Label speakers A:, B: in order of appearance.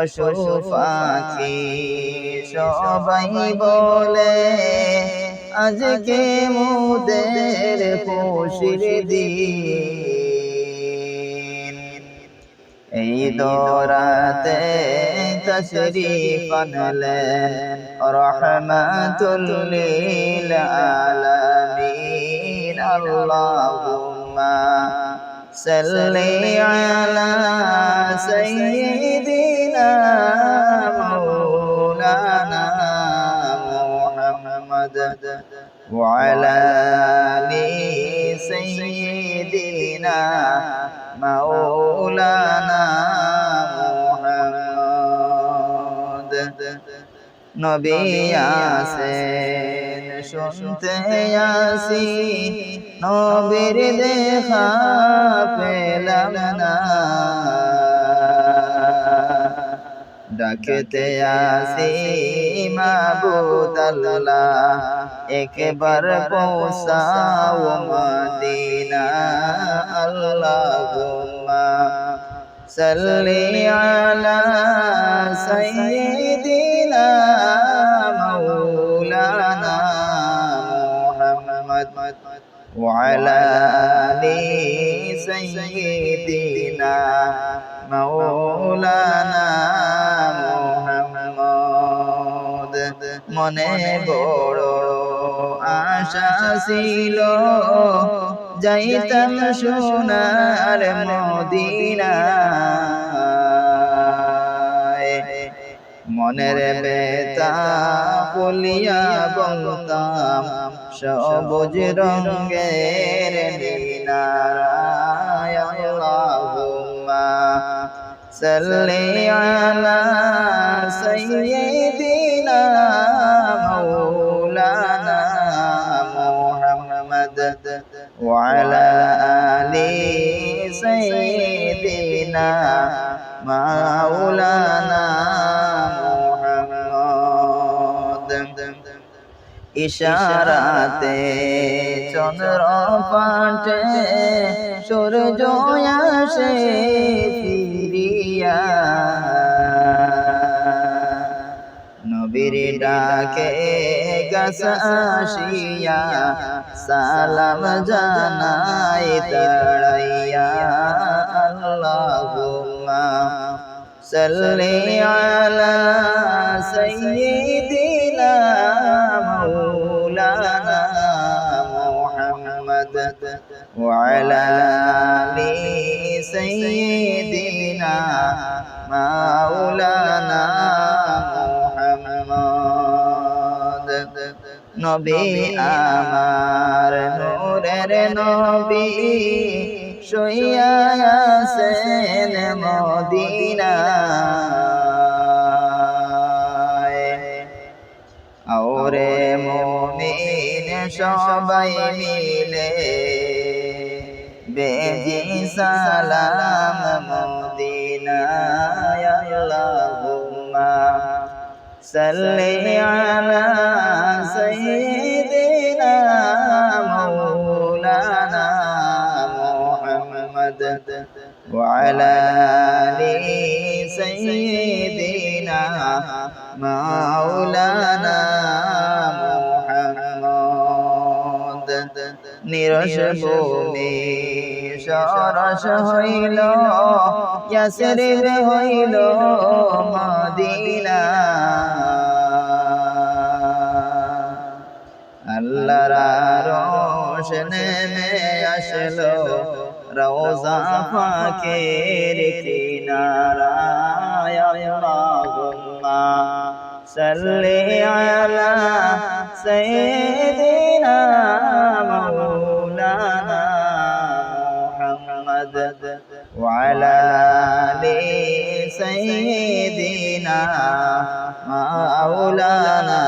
A: পশু পাখি সবাই বলে আজকে মুদের খুশির দিন। এই দৌরাতে তশরিফ আনলেন। রহমাতুল লিল আলামিন। আল্লাহুম্মা সাল্লি আলা সাইয়্যিদিনা মাওলানা মুহাম্মদ وعلى آل سيدنا مولانا محمد নবী আসেন শুনতে আসি নবীর দেখা পেলাম না ডাকতে আসি মাবুদ আল্লাহ একবার পৌঁছাও মদিনা আল্লাহুম্মা সাল্লি আলা সাইয়্যিদিনা মাওলানা মুহাম্মদ وعلى آل سيدنا مولانا মনে বড় আশা ছিল। যাইতাম সোনার মদিনা মনের বেতা বলিয়া বলতাম সবুজ মিনারায় আল্লাহুম্মা সাল্লি আলা সাইয়্যিদিনা মুহাম্মদ وعلى آل سيدنا مولانا محمد ইশারাতে চন্দ্র পাঠে সূর্য আসে ফিরিয়া নবীর ডাকে কাছে আসিয়া সালাম জানাই তাড়াইয়া আল্লাহুম্মা সাল্লি আলা সাইয়্যিদিনা মাওলানা মুহাম্মদ ওয়া আলা আলি সাইয়্যিদিনা মাওলানা নবী আমার নূরের নবী শুইয়া আছেন মদিনায়। আওরে মুমিন সবাই মিলে বেজি সালাম মদিনায় আল্লাহুম্মা। সাল্লি আলা সাইয়্যিদিনা মাওলানা মুহাম্মদ وعلى آل سيدنا مولانا محمد নিরস ভূমি সরস হইল ইয়াসরির হইল মদিনা নেমে আসলো রওজা ফাঁকের কিনারায়। আল্লাহুম্মা সাল্লি আলা সাইয়্যিদিনা মাওলানা মুহাম্মদ ওয়া আলা আলি সাইয়্যিদিনা মাওলানা